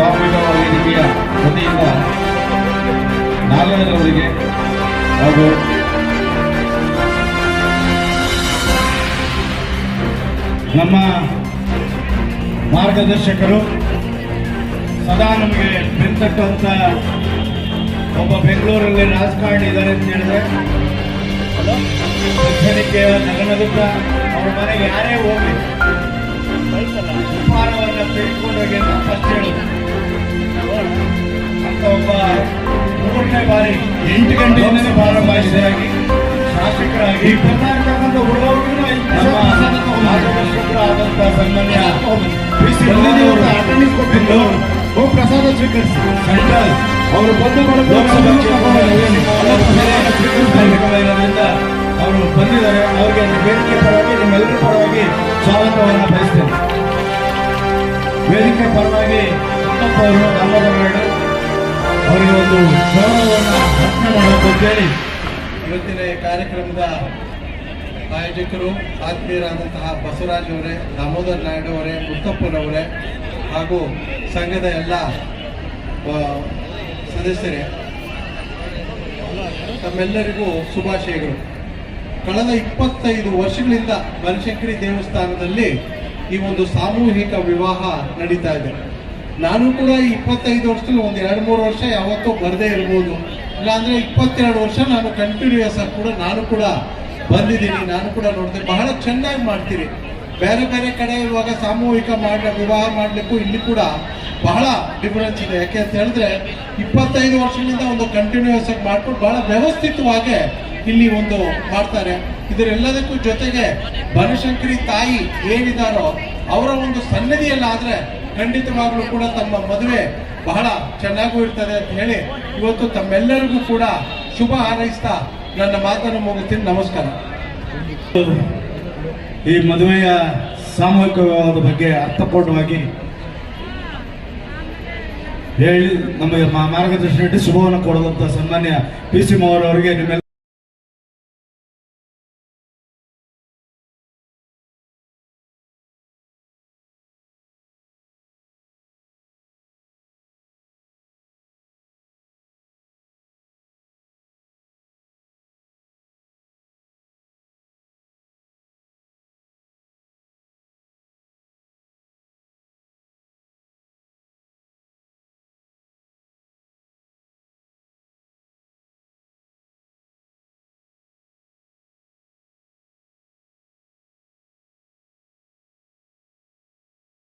ವೇದಿಕೆಯ ವತಿಯಿಂದ ನಾಗೇಂದ್ರವರಿಗೆ ಹಾಗೂ ನಮ್ಮ ಮಾರ್ಗದರ್ಶಕರು ಸದಾ ನಮಗೆ ಬೆಂತಟ್ಟುವಂತ ಒಬ್ಬ ಬೆಂಗಳೂರಲ್ಲಿ ರಾಜಕಾರಣಿ ಇದ್ದಾರೆ ಅಂತ ಹೇಳಿದ್ರೆ ಶಿಕ್ಷಣಕ್ಕೆ ನಗನಗುತ್ತ ಅವ್ರ ಮನೆಗೆ ಯಾರೇ ಹೋಗಿ ಹೇಳೋದು ಅಂತ ಒಬ್ಬ ಮೂರನೇ ಬಾರಿ ಎಂಟು ಗಂಟೆಯಿಂದಲೇ ಭಾರವಾಹಿಸಿದಾಗಿ ಶಾಸಕರಾಗಿ ಅಟೆಂಡೆನ್ಸ್ ಕೊಟ್ಟಿದ್ದು ಹೋಗಿ ಪ್ರಸಾದ ಸ್ವೀಕರಿಸಿ ಅವರು ಅವರು ಅವರಿಗೆ ವೇದಿಕೆ ಪರವಾಗಿ ನಿಮ್ಮೆಲ್ಲರ ಪರವಾಗಿ ಸ್ವಾಗತವನ್ನು ಬಯಸ್ತೇನೆ ವೇದಿಕೆ ಪರವಾಗಿ ಮುತ್ತಪ್ಪ ಅವರು ಅವರಿಗೆ ಒಂದು ಗೌರವವನ್ನು ಇವತ್ತಿನ ಈ ಕಾರ್ಯಕ್ರಮದ ಆಯೋಜಕರು ಆತ್ಮೀಯರಾದಂತಹ ಬಸವರಾಜ್ ಅವರೇ, ದಾಮೋದರ್ ನಾಯ್ಡು ಅವರೇ ಮುತ್ತಪ್ಪನವರೇ ಹಾಗೂ ಸಂಘದ ಎಲ್ಲ ಸದಸ್ಯರೇ, ತಮ್ಮೆಲ್ಲರಿಗೂ ಶುಭಾಶಯಗಳು. ಕಳೆದ ಇಪ್ಪತ್ತೈದು ವರ್ಷಗಳಿಂದ ಬನಶಂಕರಿ ದೇವಸ್ಥಾನದಲ್ಲಿ ಈ ಒಂದು ಸಾಮೂಹಿಕ ವಿವಾಹ ನಡೀತಾ ಇದೆ. ನಾನು ಕೂಡ ಇಪ್ಪತ್ತೈದು ವರ್ಷದಲ್ಲಿ ಒಂದು ಎರಡು ಮೂರು ವರ್ಷ ಯಾವತ್ತೂ ಬರದೇ ಇರ್ಬೋದು. ಇಲ್ಲಾಂದರೆ ಇಪ್ಪತ್ತೆರಡು ವರ್ಷ ನಾನು ಕಂಟಿನ್ಯೂಯಸ್ ಆಗಿ ಕೂಡ ನಾನು ಕೂಡ ಬಂದಿದ್ದೀನಿ. ನಾನು ಕೂಡ ನೋಡ್ತೇನೆ. ಬಹಳ ಚೆನ್ನಾಗಿ ಮಾಡ್ತೀರಿ. ಬೇರೆ ಬೇರೆ ಕಡೆ ಇವಾಗ ಸಾಮೂಹಿಕ ಮಾಡ ವಿವಾಹ ಮಾಡಲಿಕ್ಕೂ ಇಲ್ಲಿ ಕೂಡ ಬಹಳ ಡಿಫರೆನ್ಸ್ ಇದೆ. ಯಾಕೆ ಅಂತ ಹೇಳಿದ್ರೆ ಇಪ್ಪತ್ತೈದು ವರ್ಷದಿಂದ ಒಂದು ಕಂಟಿನ್ಯೂಯಸ್ ಆಗಿ ಮಾಡ್ಕೊಂಡು ಬಹಳ ವ್ಯವಸ್ಥಿತವಾಗಿ ಇಲ್ಲಿ ಒಂದು ಮಾಡ್ತಾರೆ. ಇದರೆಲ್ಲದಕ್ಕೂ ಜೊತೆಗೆ ಬನಶಂಕರಿ ತಾಯಿ ಏನಿದಾರೋ ಅವರ ಒಂದು ಸನ್ನಿಧಿಯಲ್ಲಾದ್ರೆ ಖಂಡಿತವಾಗ್ಲೂ ಕೂಡ ತಮ್ಮ ಮದುವೆ ಬಹಳ ಚೆನ್ನಾಗೂ ಇರ್ತದೆ ಅಂತ ಹೇಳಿ ಇವತ್ತು ತಮ್ಮೆಲ್ಲರಿಗೂ ಕೂಡ ಶುಭ ಹಾರೈಸ್ತಾ ನನ್ನ ಮಾತನ್ನು ಮುಗಿಸ್ತೀನಿ. ನಮಸ್ಕಾರ. ಈ ಮದುವೆಯ ಸಾಮೂಹಿಕ ವಿವಾಹದ ಬಗ್ಗೆ ಅರ್ಥಪೂರ್ಣವಾಗಿ ಹೇಳಿ ನಮಗೆ ಮಾರ್ಗದರ್ಶನ ಶುಭವನ್ನು ಕೊಡುವಂತ ಸನ್ಮಾನ್ಯ ಪಿ ಸಿ ಮೋಹನ್ ಅವರಿಗೆ ನಿಮ್ಮೆಲ್ಲ